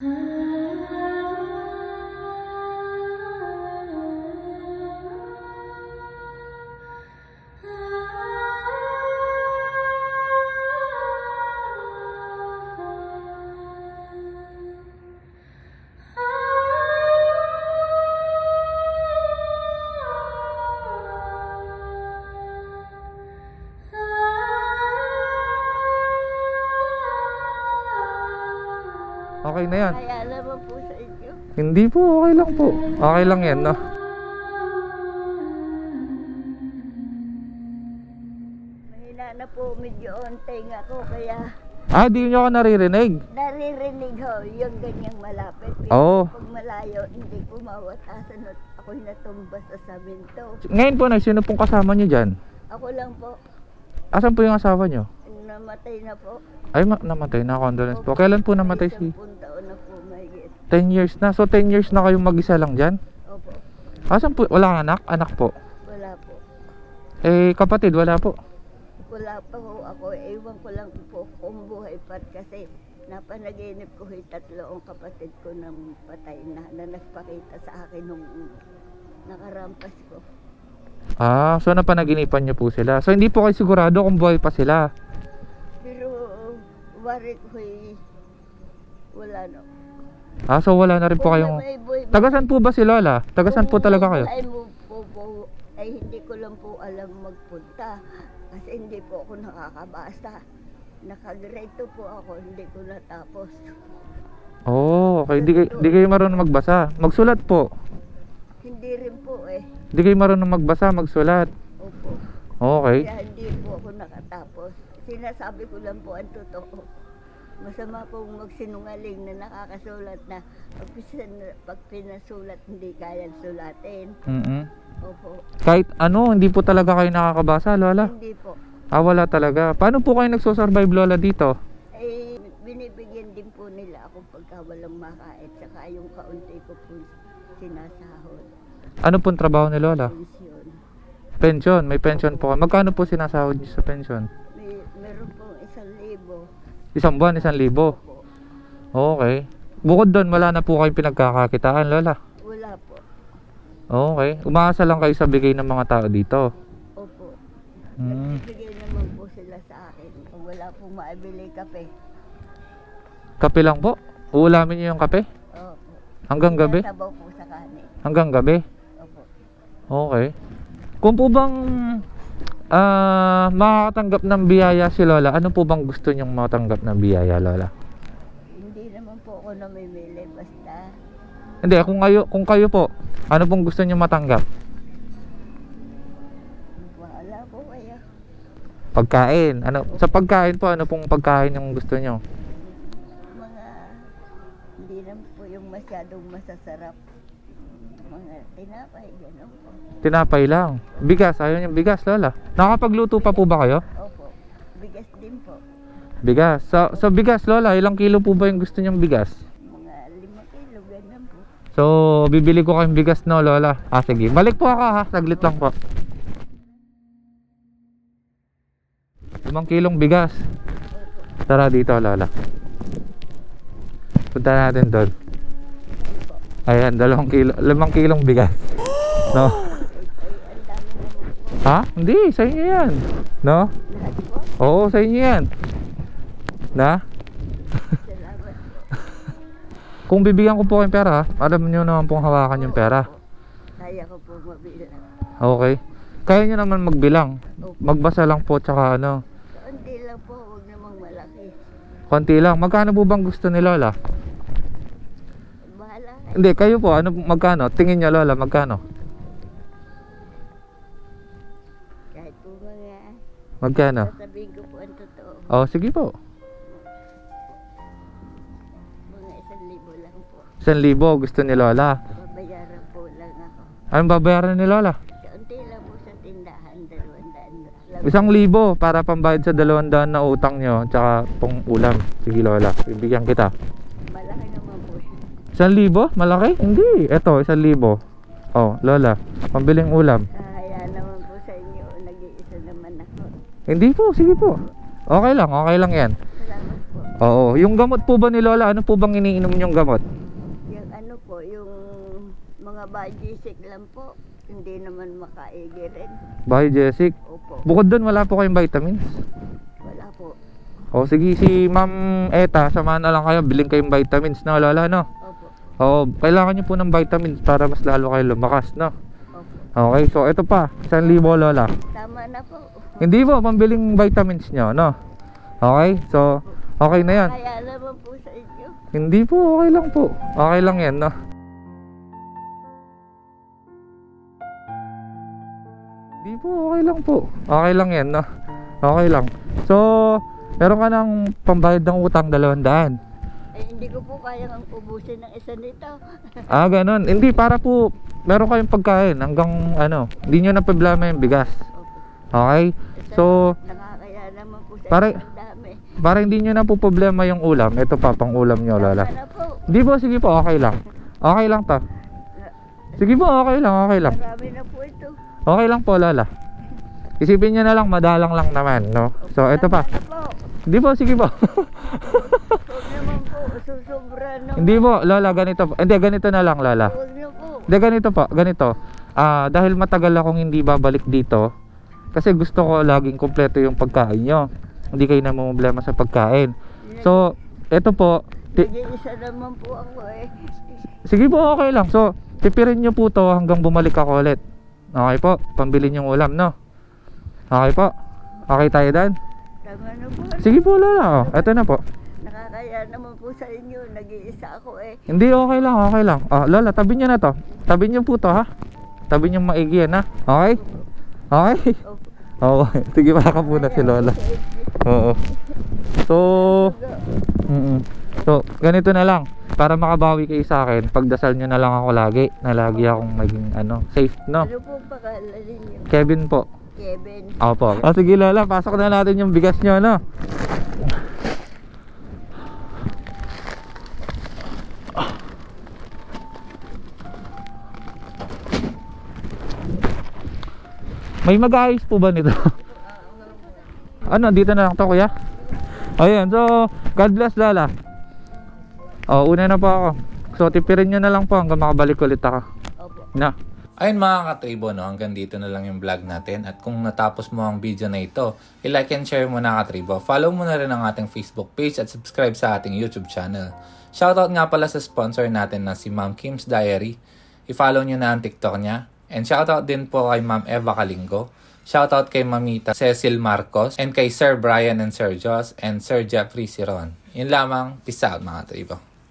Huh? Okay na yan. Kaya naman po sa inyo. Hindi po, okay lang po. Okay lang yan, no? Mahina na po medyo onting ako kaya Ah, di nyo ako naririnig. naririnig ho yung ganyang malapit. Pero Oo. Pag malayo, hindi ko mawatasan at ako'y natumba sa saminto. Ngayon po, Nay, sino pong kasama nyo dyan? Ako lang po, Asan po yung asawa nyo? namatay na po. Ay, ma- namatay na. Condolence po. Kailan po namatay si... Sampung taon na po mahigit. 10 years na. So, 10 years na kayong mag-isa lang dyan? Opo, Asan po? Wala anak? Anak po. wala po. Eh, kapatid, wala po. Wala pa ho ako. Ewan ko lang po kung buhay pa kasi napanaginip ko ho'y tatlo ang kapatid ko ng patay na na nagpakita sa akin nung nakarampas ko. Ah, so napanaginipan nyo po sila. So, hindi po kayo sigurado kung buhay pa sila. Pero wari ko ho'y wala no. Ah, so wala na rin po kayong... Tagasan po ba si Lola? Tagasan po talaga kayo? Ay mo po po ay hindi ko lang po alam magpunta kasi hindi po ako nakakabasa. Nakagrade 2 po ako, hindi ko natapos. Oh, okay. Di, kay- di kayo marunong magbasa. Magsulat po. Hindi kayo marunong magbasa, magsulat. Opo. Okay. Kaya hindi po ako nakatapos. Sinasabi ko lang po ang totoo. Masama pong magsinungaling na nakakasulat na pag, pisan- pag pinasulat hindi kayang sulatin. mm Opo. Kahit ano, hindi po talaga kayo nakakabasa, Lola. Hindi po. Ah, wala talaga. Paano po kayo nagsosurvive, Lola, dito? Eh, binibigyan din po nila ako pagka walang makain. Saka yung kaunti ko po sinasahod. Ano pong trabaho ni Lola? Pension, may pension po. Magkano po sinasahod niyo sa pension? May, meron po isang libo. Isang buwan, isang libo. Opo. Okay. Bukod doon, wala na po kayong pinagkakakitaan, Lola. Wala po. Okay. Umaasa lang kayo sa bigay ng mga tao dito. Opo. Hmm. Nagbibigay naman po sila sa akin. Kung wala pong maibili kape. Kape lang po? Uulamin niyo yung kape? Hanggang gabi? Sabaw po sa kanin. Hanggang gabi? Opo. Okay. Kung po bang ah makakatanggap ng biyaya si Lola, ano po bang gusto niyong matanggap ng biyaya, Lola? Hindi naman po ako namimili. Basta Hindi, kung kayo, kung kayo po, ano pong gusto niyong matanggap? wala po kaya. Pagkain. Ano, sa pagkain po, ano pong pagkain yung gusto niyo? Hindi naman po yung masyadong masasarap. Mga tinapay, gano'n po. Tinapay lang. Bigas, ayaw niyong bigas, Lola. Nakapagluto pa po ba kayo? Opo. Bigas din po. Bigas. Sa, sa bigas, Lola, ilang kilo po ba yung gusto niyong bigas? Mga lima kilo, gano'n po. So, bibili ko kayong bigas no, Lola. Ah, sige. Balik po ako ha. Saglit lang po. Limang kilong bigas. Tara dito, Lola. Punta natin doon. Ayan, dalawang kilo, limang kilong bigas. No? Ha? Hindi, sa inyo yan. No? Oo, sa inyo yan. Na? Kung bibigyan ko po kayong pera, alam niyo naman pong hawakan yung pera. Kaya ko po mabilang. Okay. Kaya nyo naman magbilang. Magbasa lang po tsaka ano. Kaunti lang po, huwag namang malaki. Konti lang. Magkano po bang gusto ni Lola? Hindi, kayo po. Ano magkano? Tingin niyo Lola, magkano? Kahit po mga Magkano? sasabihin ko po ang totoo. Oh, sige po. Mga isang libo lang po. Isang libo gusto ni Lola. Babayaran po lang ako. Anong babayaran ni Lola? Kaunti lang po sa tindahan, dalawang daan lang. Isang libo para pambayad sa dalawang daan na utang nyo tsaka pong ulam. Sige Lola, bibigyan kita. Malaki naman po siya. Isang libo? Malaki? Hindi. Eto, isang libo. Oh, Lola, pambiling ulam. Kaya naman po sa inyo, nag-iisa naman ako. Hindi po, sige po. Okay lang, okay lang yan. Salamat po. Oo, yung gamot po ba ni Lola, ano po bang iniinom yung gamot? Yung ano po, yung mga bajisik lang po. Hindi naman makaigi rin. Bye, Jessic. Opo. Bukod doon, wala po kayong vitamins. Wala po. O sige, si Ma'am Eta, samahan na lang kayo, biling kayong vitamins na Lola, no? Oo, kailangan nyo po ng vitamins para mas lalo kayo lumakas, no? Opo. Okay, so ito pa, 1,000 Lola. Tama na po. Hindi po, pambiling vitamins nyo, no? Okay, so, okay na yan. Kaya naman po sa inyo. Hindi po, okay lang po. Okay lang yan, no? Hindi po, okay lang po. Okay lang yan, no? Okay lang. So, meron ka ng pambayad ng utang dalawang daan. Eh, hindi ko po kaya ang ubusin ng isa nito. Ah, ganun. Hindi, para po, meron kayong pagkain hanggang, ano, hindi nyo na problema yung bigas. Okay? So, Nakakaya naman po sa ang dami. para hindi nyo na po problema yung ulam, ito pa, pang ulam nyo, Lola. Hindi po, sige po, okay lang. Okay lang to. Sige po, okay lang, okay lang. Marami na po ito. Okay lang po, Lola. Isipin nyo na lang, madalang lang naman, no? So, ito pa. Na po. Hindi po, sige po. Huwag naman po. Susubra naman. Hindi po, Lola, ganito po. Hindi, ganito na lang, Lola. Huwag na po. Hindi, ganito po, ganito. Ah, dahil matagal akong hindi babalik dito, kasi gusto ko laging kumpleto yung pagkain nyo. Hindi kayo na problema sa pagkain. So, ito po, ti- Nag-iisa naman po ako eh. sige po, okay lang. So, pipirin nyo po to hanggang bumalik ako ulit. Okay po, pambili yung ulam, no? Okay po. Okay tayo dan? Tama na po. Sige po, Lola. Oh, ito na po. Nakakaya naman po sa inyo. Nag-iisa ako eh. Hindi, okay lang, okay lang. Ah, Lola, tabi nyo na to. Tabi nyo po to, ha? Tabi nyo maigi yan, ha? Okay? Okay? Opo. Oo. Sige, baka muna si Lola. Oo. So, mm So, ganito na lang. Para makabawi kayo sa akin, pagdasal nyo na lang ako lagi. Na lagi akong maging, ano, safe, no? Ano po pakala ninyo? Kevin po. Kevin. Opo. O sige Lola, pasok na natin yung bigas nyo, no? May mag-ayos po ba nito? ano, dito na lang to kuya? Ayun, so, God bless Lola. O, una na po ako. So, tipirin nyo na lang po hanggang makabalik ulit ako. Opo. Na. Ayun mga katribo, no, hanggang dito na lang yung vlog natin. At kung natapos mo ang video na ito, i-like and share mo na katribo. Follow mo na rin ang ating Facebook page at subscribe sa ating YouTube channel. Shoutout nga pala sa sponsor natin na si Ma'am Kim's Diary. I-follow nyo na ang TikTok niya. And shoutout din po kay Ma'am Eva Kalingo. Shoutout kay Mamita Cecil Marcos and kay Sir Brian and Sir Joss and Sir Jeffrey Siron. Yun lamang. Peace out mga katribo.